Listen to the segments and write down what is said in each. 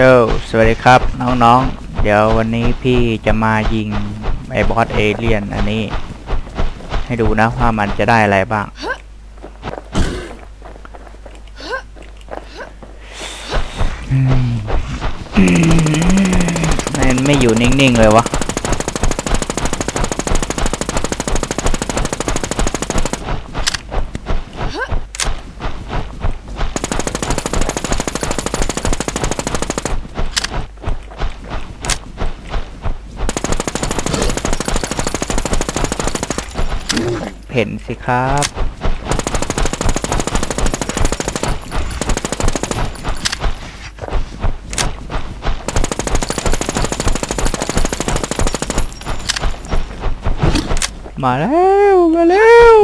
โยสวัสดีครับน้องๆ เดี๋ยววันนี้พี่จะมายิงไอ้บอสเอเลียนอันนี้ ให้ดูนะว่ามันจะได้อะไรบ้าง มันไม่อยู่นิ่ง ๆ เลยวะ สิครับ มาแล้ว มาแล้ว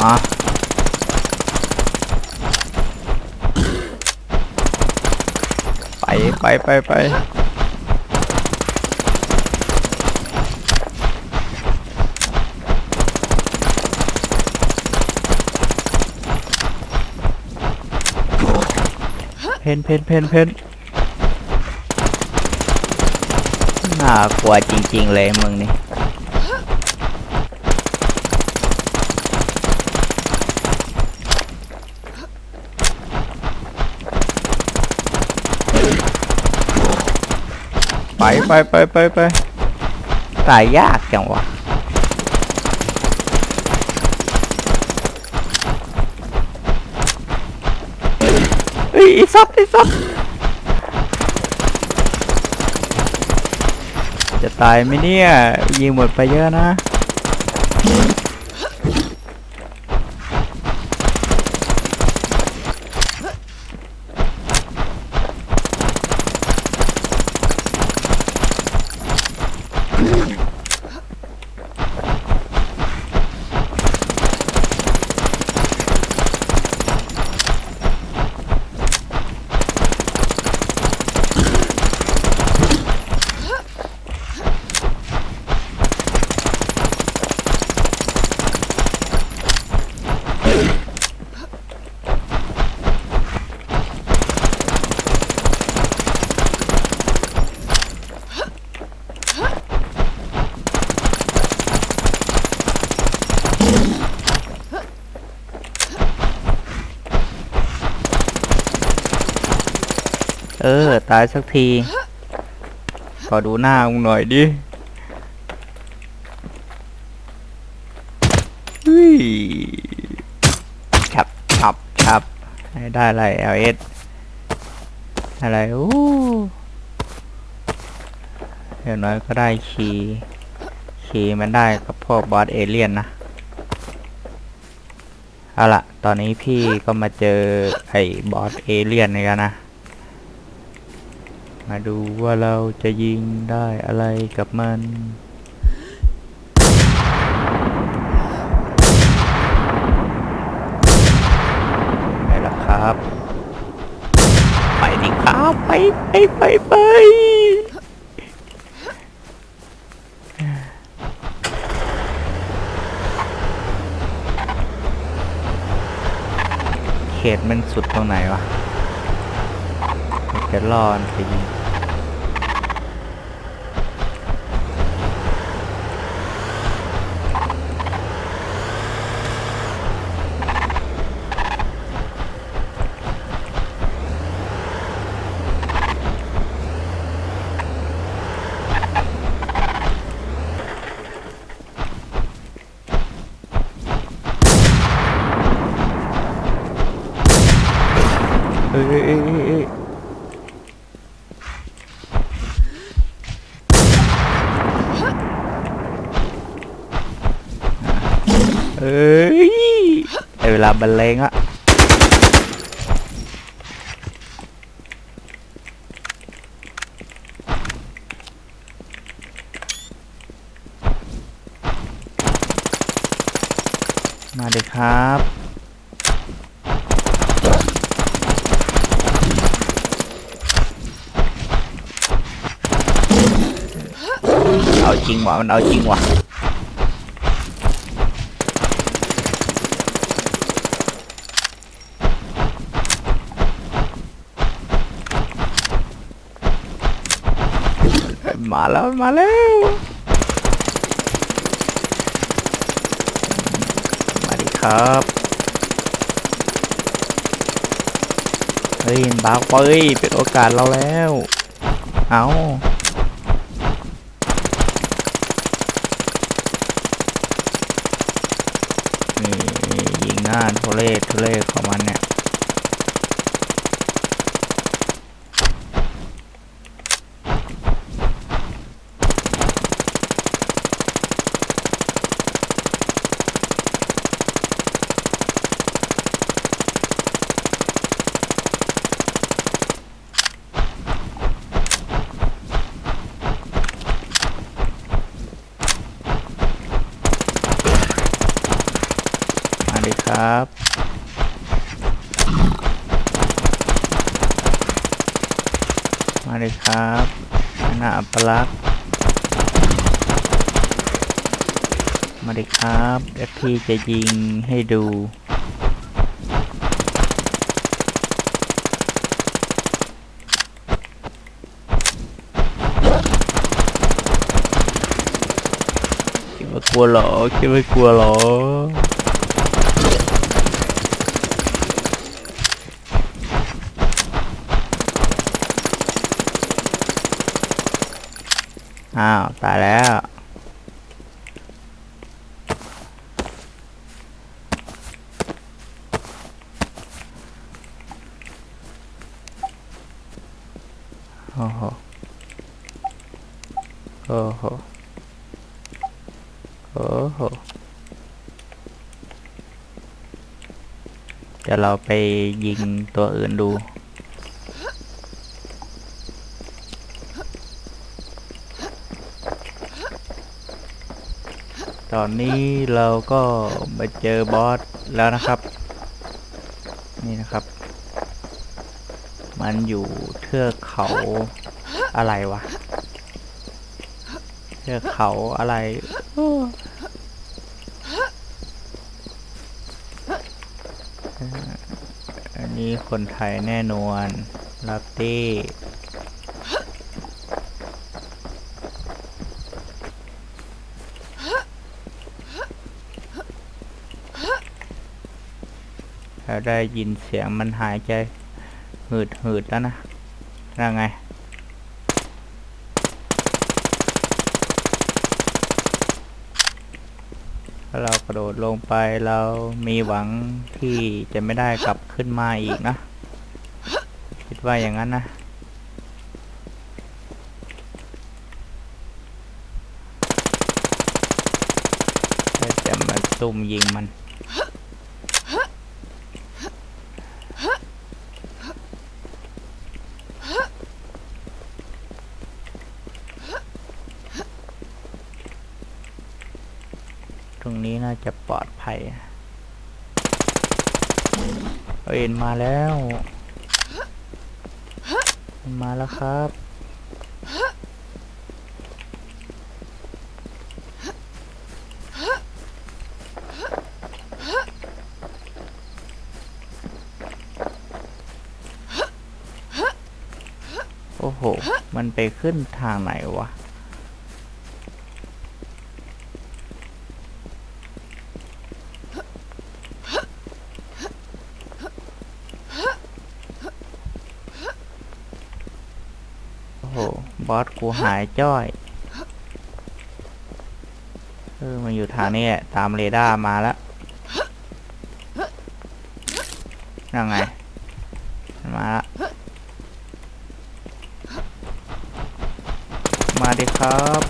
มา ไปไปไปเพนเพนเพนเพนน่ากลัวจริง ๆ เลยมึงนี่ ไปไปไปไปไปตายยากจังวะเฮ้ยไอ้ซับไอ้ซับจะตายไหมเนี่ยยิงหมดไปเยอะนะ ายสักที ขอดูหน้ามึงหน่อยดิเฮ้ยฉับฉับฉับให้ได้อะไร LS อะไรโอ้เดี๋ยวน้อยก็ได้คีย์คีย์มันได้กับพวกบอสเอเลี่ยนนะเอาล่ะตอนนี้พี่ก็มาเจอไอ้บอสเอเลี่ยนนี่กันนะมา ดูว่าเราจะยิงได้อะไรกับมัน ไปละครับ ไปดิครับไปไปไปไปเขตมันสุดตรงไหนวะจะรอนไปยิง เอ้ยเอ้ยเอ้ยเอ้ยเอ้ยเอ้ยได้เวลาบรรเลงอะมาเลยครับเอาจริงว่ะมันเอาจริงว่ะ มาแล้วมาแล้วมาดิครับเฮ้ยบากเป้ยเป็นโอกาสเราแล้ว เอานี่ยิงหน้าทุเรศทุเรศของมันเนี่ย มาดิครับมาดิครับหน้าอัปลักษณ์มาดิครับเดี๋ยวพี่จะยิงให้ดูคิดว่ากลัวหรอคิดว่ากลัวหรอ อ้าว ตายแล้ว โอ้โห โอ้โห โอ้โห เดี๋ยวเราไปยิงตัวอื่นดู ตอนนี้เราก็มาเจอบอสแล้วนะครับ นี่นะครับ มันอยู่เทือกเขาอะไรวะเทือกเขาอะไรอันนี้คนไทยแน่นอนลับตี้ ได้ยินเสียงมันหายใจ หืดหืดแล้วนะนั่นไง ถ้าเรากระโดดลงไปเรามีหวังที่จะไม่ได้กลับขึ้นมาอีกนะ คิดว่าอย่างนั้นนะจะมาซุ่มยิงมัน ตรงนี้น่าจะปลอดภัย เอ็นมาแล้วมาแล้วครับ โอ้โห มันไปขึ้นทางไหนวะ บอสกูหายจ้อยเออมันอยู่ทางนี้แหละตามเรดาร์มาแล้วยังไงมาละมาดิครับ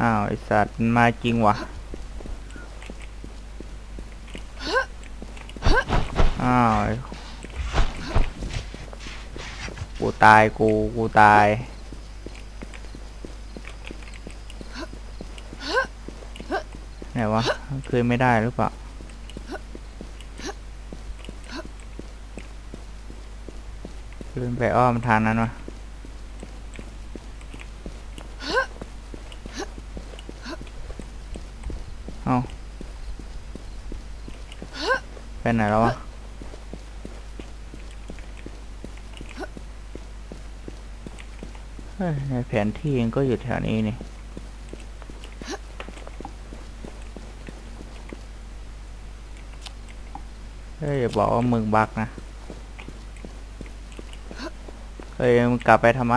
อ้าวไอสัตว์มาจริงวะอ้าวไอ้ กูตายกู กูตาย ไหนวะคืนไม่ได้หรือเปล่าเลืมไปอ้อมทางนั้นวะเอาไปไหนแล้ววะ เฮ้ย ในแผนที่เองก็อยู่แถวนี้นี่เฮ้ยอย่าบอกว่ามึงบักนะ เฮ้ยมึงกลับไปทำไม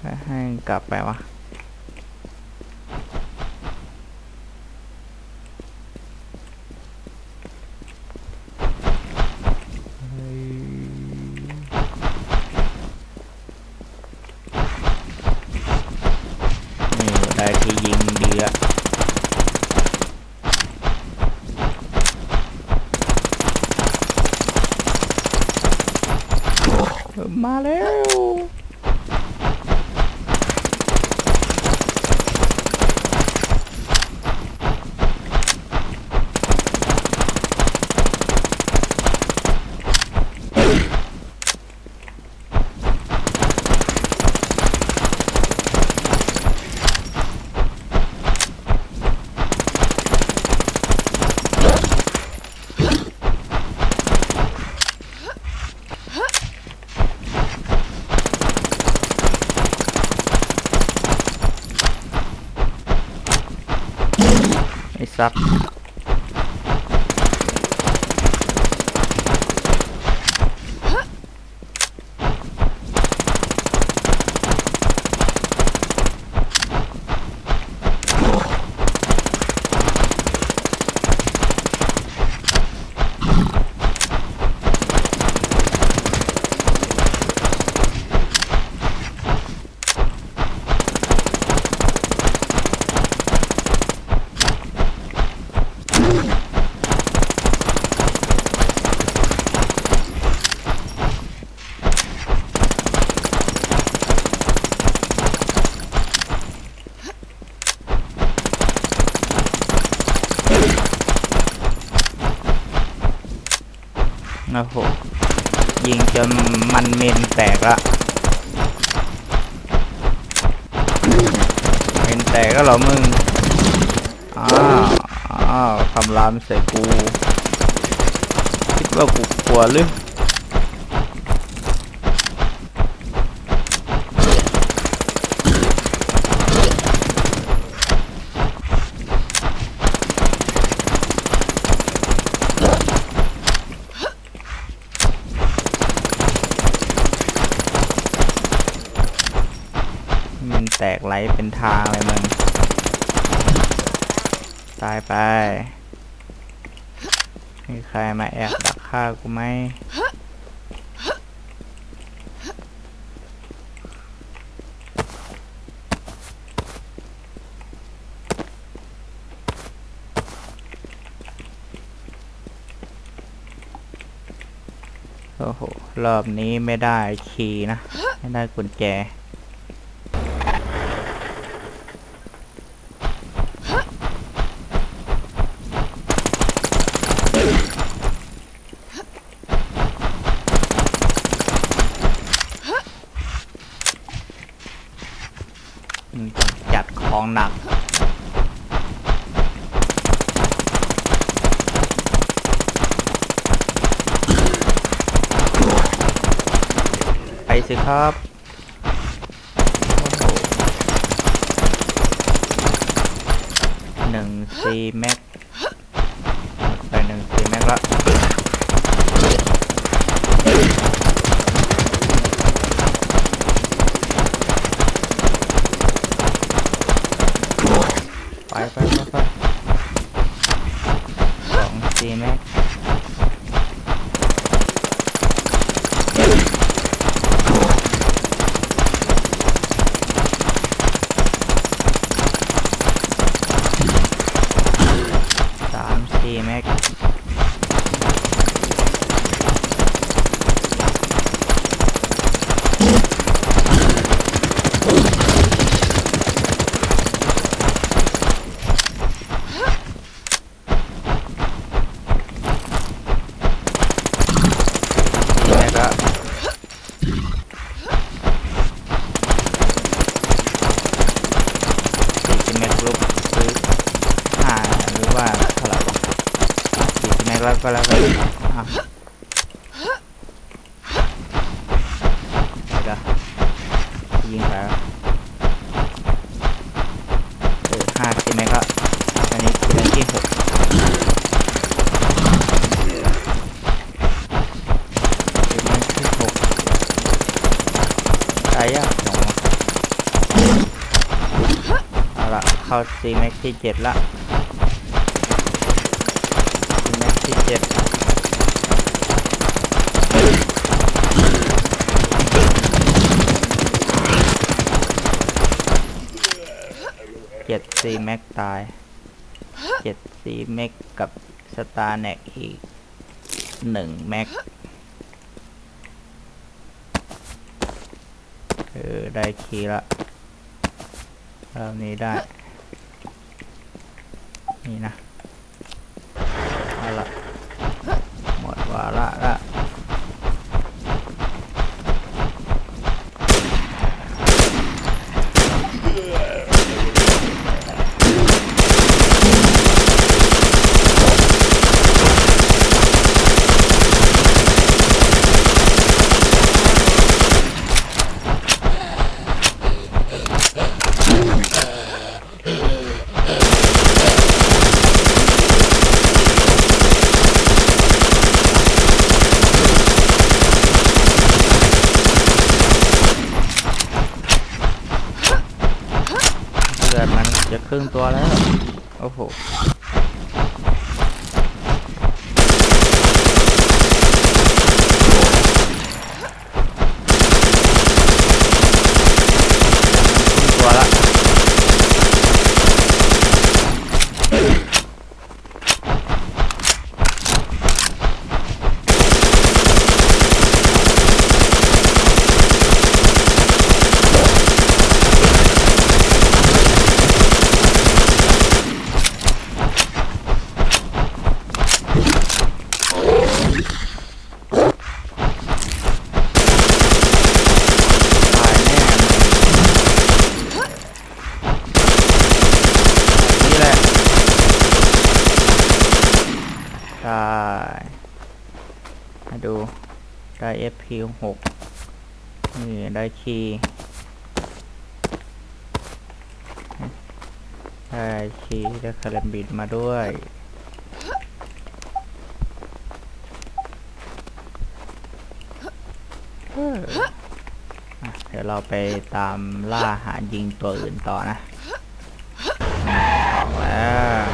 ให้ให้กลับไปวะ อ้าวคำรามใส่กู คิดว่ากูกลัวหรือมันแตกไหลเป็นทางเลยมึง ตายไป มีใครมาแอบดักฆ่ากูไหมโอ้โห รอบนี้ไม่ได้คีย์นะ ไม่ได้กุญแจ อืมจัดของหนัก ไปสิ ครับโอ้โหหนึ่งซีแม็กไปหนึ่งซีแม็กละไปไปไปไปสองซีแม็กสามซีแม็ก ว่าเท่าไหร่วะสี่แม็ ก็แล้วกันอะเดี๋ยวยิงไปเออห้าสี่แม็กแล้วอันนี้เป็นที่หกเป็นที่หกตายยากจังเอาละเข้าซีแม็กที่เจ็ดละ สี่เจ็ดเจ็ดซีแม็กตายเจ็ดซีแม็กกับสตาร์แน็กอีกหนึ่งแม็กเออได้คีละรอบนี้ได้ นี่นะ เอาละหมดวาระละเลือดมันจะครึ่งตัวแล้ว โอ้โห ตัวละ ตายแน่นี่แหละได้มาดู ได้ FP 6นี่ได้คีย์ได้คีย์ได้คารัมบิดมาด้วยเอออะเดี๋ยวเราไปตามล่าหายิงตัวอื่นต่อนะออกแล้ว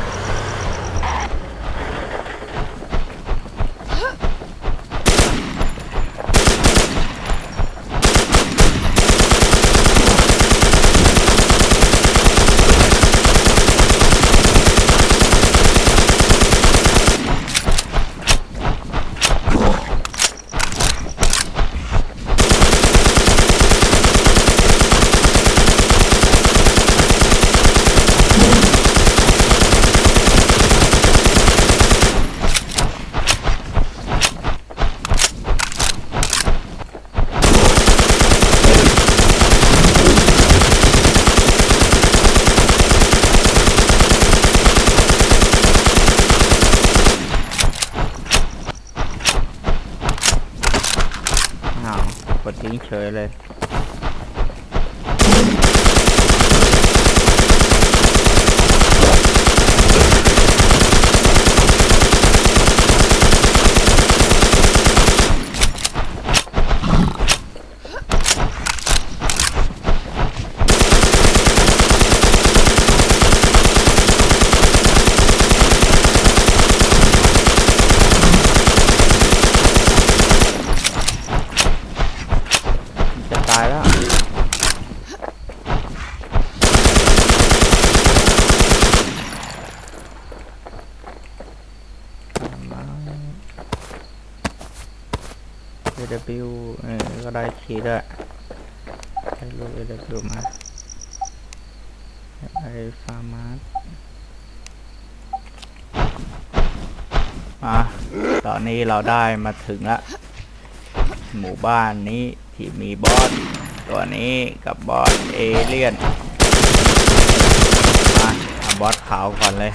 อ้าว กดทิ้งเฉยเลย จะตายแล้ว AW เออก็ ได้คีย์ด้วยได้ลูก AW มา ไอฟาร์มาสอะตอนนี้เราได้มาถึงละ หมู่บ้านนี้ที่มีบอสตัวนี้กับบอสเอเลี่ยน มาเอาบอสขาวก่อนเลย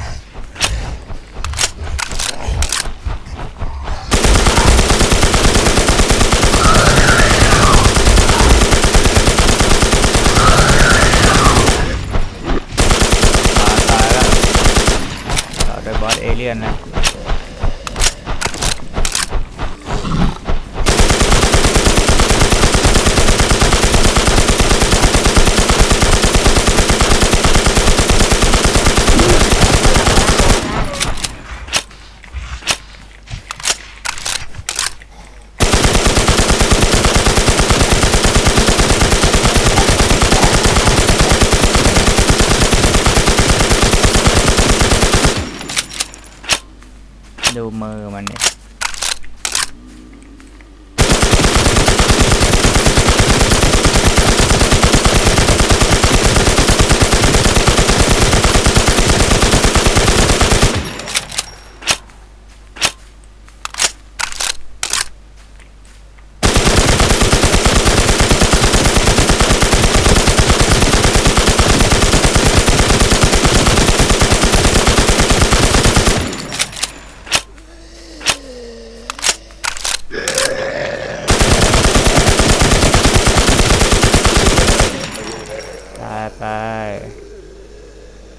บอสเอเลี่ยนนะ ดูมือมันเนี่ย ตายไป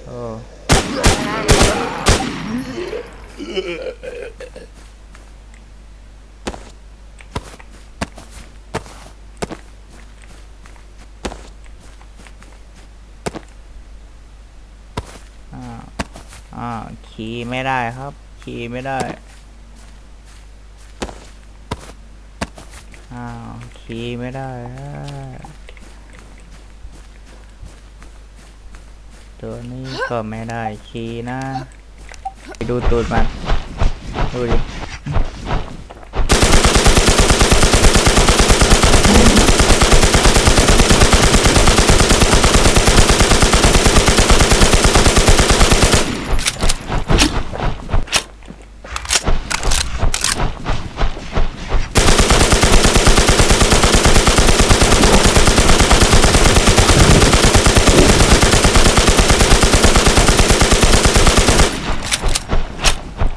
โอ้ อ้าอ้าวขี่ไม่ได้ครับขี่ไม่ได้อ้าวขี่ไม่ได้อ่าตัวนี้ก็ไม่ได้คีย์นะ ดูตูดมันดูดิ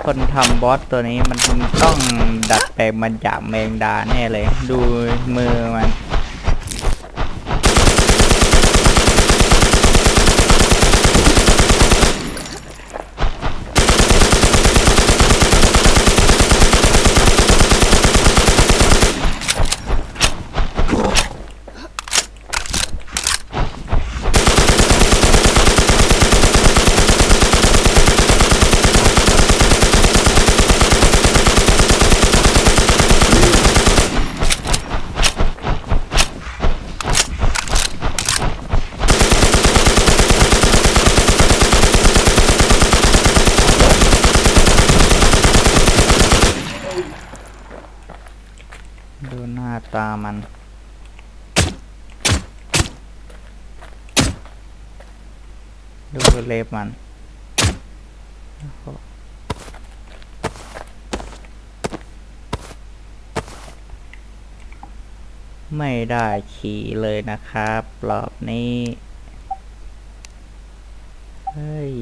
คนทำบอสตัวนี้มันต้องดัดแปลงมันจากแมงดาแน่เลย ดูมือมัน ดูหน้าตามัน ดู เลฟมันไม่ได้ขี่เลยนะครับรอบนี้ เฮ้ย